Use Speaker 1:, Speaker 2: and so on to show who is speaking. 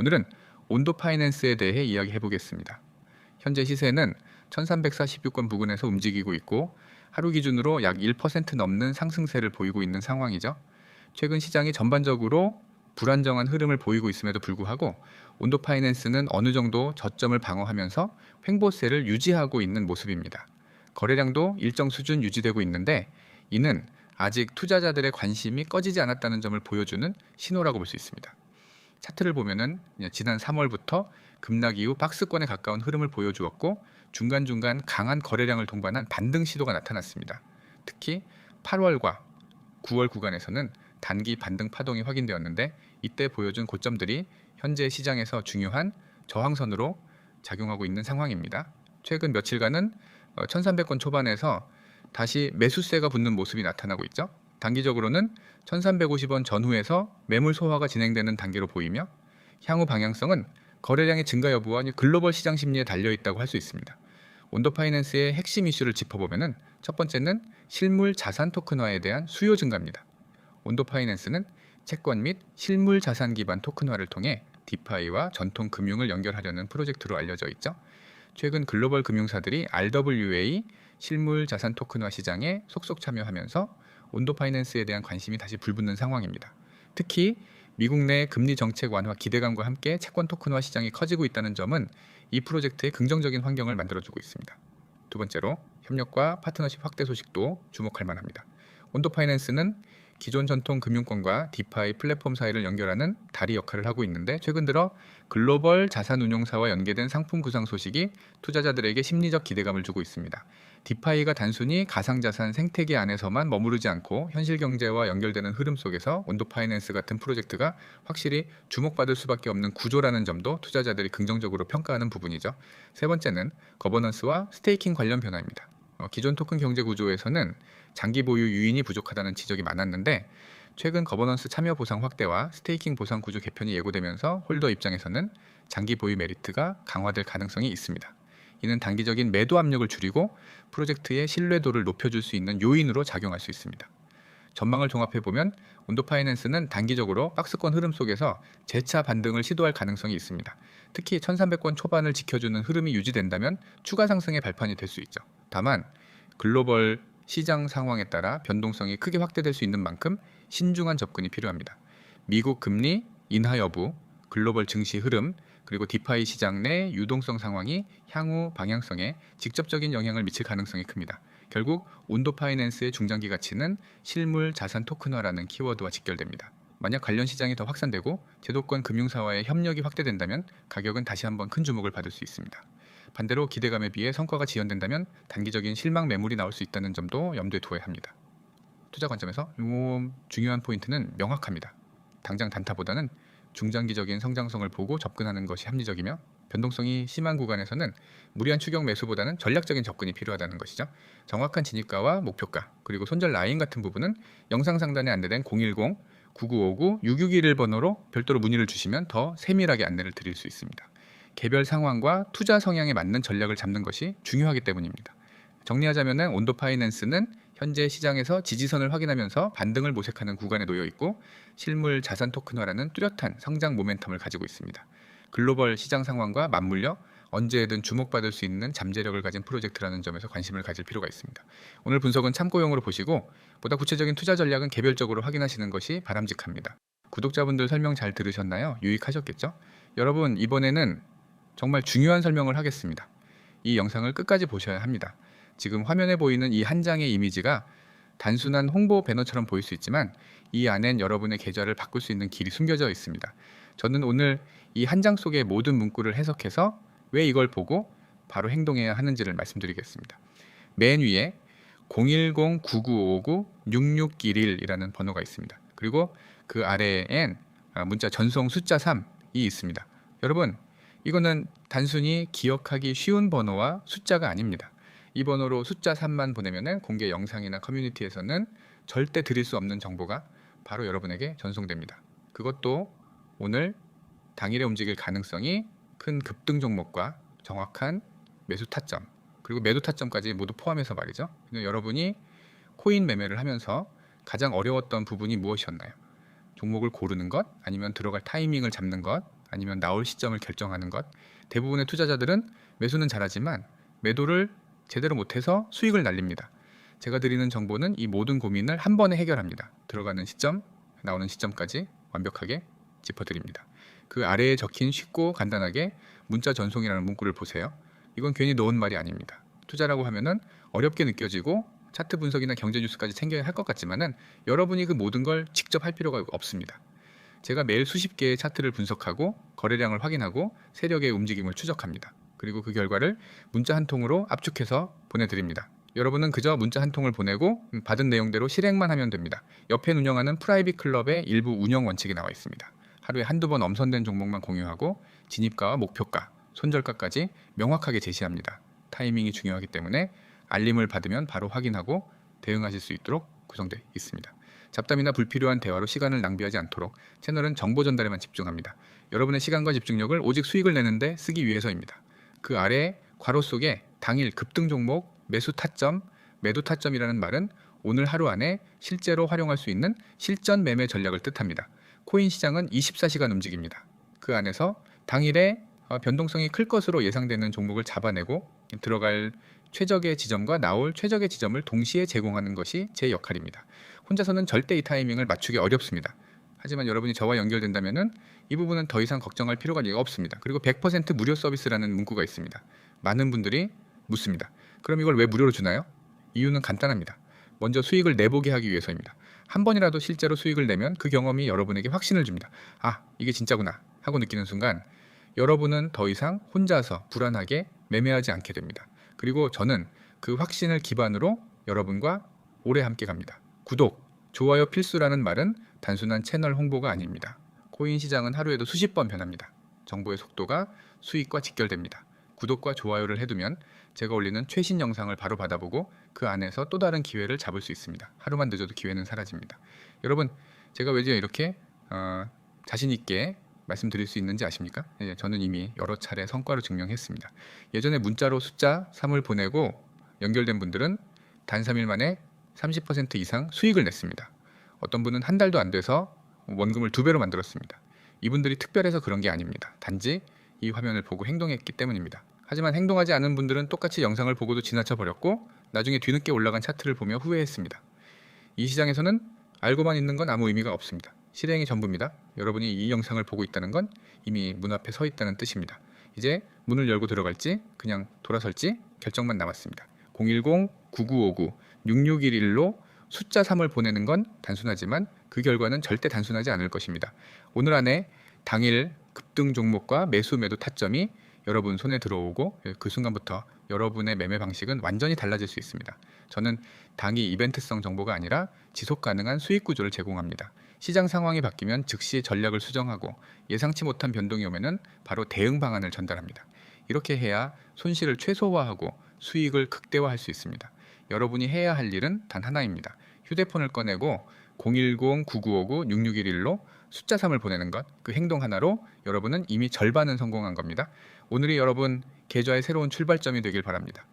Speaker 1: 오늘은 온도 파이낸스에 대해 이야기해 보겠습니다. 현재 시세는 1346권 부근에서 움직이고 있고 하루 기준으로 약 1% 넘는 상승세를 보이고 있는 상황이죠. 최근 시장이 전반적으로 불안정한 흐름을 보이고 있음에도 불구하고 온도 파이낸스는 어느 정도 저점을 방어하면서 횡보세를 유지하고 있는 모습입니다. 거래량도 일정 수준 유지되고 있는데 이는 아직 투자자들의 관심이 꺼지지 않았다는 점을 보여주는 신호라고 볼 수 있습니다. 차트를 보면은 지난 3월부터 급락 이후 박스권에 가까운 흐름을 보여주었고 중간중간 강한 거래량을 동반한 반등 시도가 나타났습니다. 특히 8월과 9월 구간에서는 단기 반등 파동이 확인되었는데 이때 보여준 고점들이 현재 시장에서 중요한 저항선으로 작용하고 있는 상황입니다. 최근 며칠간은 1300권 초반에서 다시 매수세가 붙는 모습이 나타나고 있죠. 단기적으로는 1350원 전후에서 매물 소화가 진행되는 단계로 보이며 향후 방향성은 거래량의 증가 여부와 글로벌 시장 심리에 달려 있다고 할 수 있습니다. 온도 파이낸스의 핵심 이슈를 짚어보면은 첫 번째는 실물 자산 토큰화에 대한 수요 증가입니다. 온도 파이낸스는 채권 및 실물 자산 기반 토큰화를 통해 디파이와 전통 금융을 연결하려는 프로젝트로 알려져 있죠. 최근 글로벌 금융사들이 RWA 실물 자산 토큰화 시장에 속속 참여하면서 온도 파이낸스에 대한 관심이 다시 불붙는 상황입니다. 특히 미국 내 금리 정책 완화 기대감과 함께 채권 토큰화 시장이 커지고 있다는 점은 이 프로젝트의 긍정적인 환경을 만들어주고 있습니다. 두 번째로 협력과 파트너십 확대 소식도 주목할 만합니다. 온도 파이낸스는 기존 전통 금융권과 디파이 플랫폼 사이를 연결하는 다리 역할을 하고 있는데 최근 들어 글로벌 자산 운용사와 연계된 상품 구상 소식이 투자자들에게 심리적 기대감을 주고 있습니다. 디파이가 단순히 가상자산 생태계 안에서만 머무르지 않고 현실 경제와 연결되는 흐름 속에서 온도 파이낸스 같은 프로젝트가 확실히 주목받을 수밖에 없는 구조라는 점도 투자자들이 긍정적으로 평가하는 부분이죠. 세 번째는 거버넌스와 스테이킹 관련 변화입니다. 어, 기존 토큰 경제 구조에서는 장기 보유 유인이 부족하다는 지적이 많았는데 최근 거버넌스 참여 보상 확대와 스테이킹 보상 구조 개편이 예고되면서 홀더 입장에서는 장기 보유 메리트가 강화될 가능성이 있습니다. 이는 단기적인 매도 압력을 줄이고 프로젝트의 신뢰도를 높여줄 수 있는 요인으로 작용할 수 있습니다. 전망을 종합해 보면 온도 파이낸스는 단기적으로 박스권 흐름 속에서 재차 반등을 시도할 가능성이 있습니다. 특히 1300권 초반을 지켜주는 흐름이 유지된다면 추가 상승의 발판이 될 수 있죠. 다만 글로벌 시장 상황에 따라 변동성이 크게 확대될 수 있는 만큼 신중한 접근이 필요합니다. 미국 금리 인하 여부, 글로벌 증시 흐름, 그리고 디파이 시장 내 유동성 상황이 향후 방향성에 직접적인 영향을 미칠 가능성이 큽니다. 결국 온도 파이낸스의 중장기 가치는 실물 자산 토큰화라는 키워드와 직결됩니다. 만약 관련 시장이 더 확산되고 제도권 금융사와의 협력이 확대된다면 가격은 다시 한번 큰 주목을 받을 수 있습니다. 반대로 기대감에 비해 성과가 지연된다면 단기적인 실망 매물이 나올 수 있다는 점도 염두에 두어야 합니다. 투자 관점에서 중요한 포인트는 명확합니다. 당장 단타보다는 중장기적인 성장성을 보고 접근하는 것이 합리적이며 변동성이 심한 구간에서는 무리한 추격 매수보다는 전략적인 접근이 필요하다는 것이죠. 정확한 진입가와 목표가 그리고 손절 라인 같은 부분은 영상 상단에 안내된 010 9959 661 번호로 별도로 문의를 주시면 더 세밀하게 안내를 드릴 수 있습니다. 개별 상황과 투자 성향에 맞는 전략을 잡는 것이 중요하기 때문입니다. 정리하자면 온도 파이낸스는 현재 시장에서 지지선을 확인하면서 반등을 모색하는 구간에 놓여 있고 실물 자산 토큰화라는 뚜렷한 성장 모멘텀을 가지고 있습니다. 글로벌 시장 상황과 맞물려 언제든 주목받을 수 있는 잠재력을 가진 프로젝트라는 점에서 관심을 가질 필요가 있습니다. 오늘 분석은 참고용으로 보시고 보다 구체적인 투자 전략은 개별적으로 확인하시는 것이 바람직합니다. 구독자분들 설명 잘 들으셨나요? 유익하셨겠죠? 여러분 이번에는 정말 중요한 설명을 하겠습니다. 이 영상을 끝까지 보셔야 합니다. 지금 화면에 보이는 이 한 장의 이미지가 단순한 홍보 배너처럼 보일 수 있지만 이 안엔 여러분의 계좌를 바꿀 수 있는 길이 숨겨져 있습니다. 저는 오늘 이 한 장 속의 모든 문구를 해석해서 왜 이걸 보고 바로 행동해야 하는지를 말씀드리겠습니다. 맨 위에 010-9959-6611이라는 번호가 있습니다. 그리고 그 아래엔 문자 전송 숫자 3이 있습니다. 여러분, 이거는 단순히 기억하기 쉬운 번호와 숫자가 아닙니다. 이 번호로 숫자 3만 보내면 공개 영상이나 커뮤니티에서는 절대 드릴 수 없는 정보가 바로 여러분에게 전송됩니다. 그것도 오늘 당일에 움직일 가능성이 큰 급등 종목과 정확한 매수 타점 그리고 매도 타점까지 모두 포함해서 말이죠. 여러분이 코인 매매를 하면서 가장 어려웠던 부분이 무엇이었나요? 종목을 고르는 것, 아니면 들어갈 타이밍을 잡는 것, 아니면 나올 시점을 결정하는 것. 대부분의 투자자들은 매수는 잘하지만 매도를 제대로 못해서 수익을 날립니다. 제가 드리는 정보는 이 모든 고민을 한 번에 해결합니다. 들어가는 시점, 나오는 시점까지 완벽하게 짚어드립니다. 그 아래에 적힌 쉽고 간단하게 문자 전송이라는 문구를 보세요. 이건 괜히 놓은 말이 아닙니다. 투자라고 하면은 어렵게 느껴지고 차트 분석이나 경제 뉴스까지 챙겨야 할 것 같지만은 여러분이 그 모든 걸 직접 할 필요가 없습니다. 제가 매일 수십 개의 차트를 분석하고 거래량을 확인하고 세력의 움직임을 추적합니다. 그리고 그 결과를 문자 한 통으로 압축해서 보내드립니다. 여러분은 그저 문자 한 통을 보내고 받은 내용대로 실행만 하면 됩니다. 옆에 운영하는 프라이빗 클럽의 일부 운영 원칙이 나와 있습니다. 하루에 한두 번 엄선된 종목만 공유하고 진입가와 목표가, 손절가까지 명확하게 제시합니다. 타이밍이 중요하기 때문에 알림을 받으면 바로 확인하고 대응하실 수 있도록 구성되어 있습니다. 잡담이나 불필요한 대화로 시간을 낭비하지 않도록 채널은 정보 전달에만 집중합니다. 여러분의 시간과 집중력을 오직 수익을 내는데 쓰기 위해서입니다. 그 아래 괄호 속에 당일 급등 종목 매수 타점, 매도 타점이라는 말은 오늘 하루 안에 실제로 활용할 수 있는 실전 매매 전략을 뜻합니다. 코인 시장은 24시간 움직입니다. 그 안에서 당일에 어, 변동성이 클 것으로 예상되는 종목을 잡아내고 들어갈 최적의 지점과 나올 최적의 지점을 동시에 제공하는 것이 제 역할입니다. 혼자서는 절대 이 타이밍을 맞추기 어렵습니다. 하지만 여러분이 저와 연결된다면은 이 부분은 더 이상 걱정할 필요가 없습니다. 그리고 100% 무료 서비스라는 문구가 있습니다. 많은 분들이 묻습니다. 그럼 이걸 왜 무료로 주나요? 이유는 간단합니다. 먼저 수익을 내보게 하기 위해서입니다. 한 번이라도 실제로 수익을 내면 그 경험이 여러분에게 확신을 줍니다. 아, 이게 진짜구나 하고 느끼는 순간 여러분은 더 이상 혼자서 불안하게 매매하지 않게 됩니다. 그리고 저는 그 확신을 기반으로 여러분과 오래 함께 갑니다. 구독, 좋아요 필수라는 말은 단순한 채널 홍보가 아닙니다. 코인 시장은 하루에도 수십 번 변합니다. 정보의 속도가 수익과 직결됩니다. 구독과 좋아요를 해두면 제가 올리는 최신 영상을 바로 받아보고 그 안에서 또 다른 기회를 잡을 수 있습니다. 하루만 늦어도 기회는 사라집니다. 여러분, 제가 왜 이렇게 어, 자신 있게 말씀드릴 수 있는지 아십니까? 예, 저는 이미 여러 차례 성과로 증명했습니다. 예전에 문자로 숫자 3을 보내고 연결된 분들은 단 3일 만에 30% 이상 수익을 냈습니다. 어떤 분은 한 달도 안 돼서 원금을 두 배로 만들었습니다. 이분들이 특별해서 그런 게 아닙니다. 단지 이 화면을 보고 행동했기 때문입니다. 하지만 행동하지 않은 분들은 똑같이 영상을 보고도 지나쳐 버렸고 나중에 뒤늦게 올라간 차트를 보며 후회했습니다. 이 시장에서는 알고만 있는 건 아무 의미가 없습니다. 실행이 전부입니다. 여러분이 이 영상을 보고 있다는 건 이미 문 앞에 서 있다는 뜻입니다. 이제 문을 열고 들어갈지 그냥 돌아설지 결정만 남았습니다. 010-9959-6611로 숫자 3을 보내는 건 단순하지만 그 결과는 절대 단순하지 않을 것입니다. 오늘 안에 당일 급등 종목과 매수 매도 타점이 여러분 손에 들어오고 그 순간부터 여러분의 매매 방식은 완전히 달라질 수 있습니다. 저는 당이 이벤트성 정보가 아니라 지속 가능한 수익 구조를 제공합니다. 시장 상황이 바뀌면 즉시 전략을 수정하고 예상치 못한 변동이 오면은 바로 대응 방안을 전달합니다. 이렇게 해야 손실을 최소화하고 수익을 극대화할 수 있습니다. 여러분이 해야 할 일은 단 하나입니다. 휴대폰을 꺼내고 010-9959-6611로 숫자 3을 보내는 것, 그 행동 하나로 여러분은 이미 절반은 성공한 겁니다. 오늘이 여러분 계좌의 새로운 출발점이 되길 바랍니다.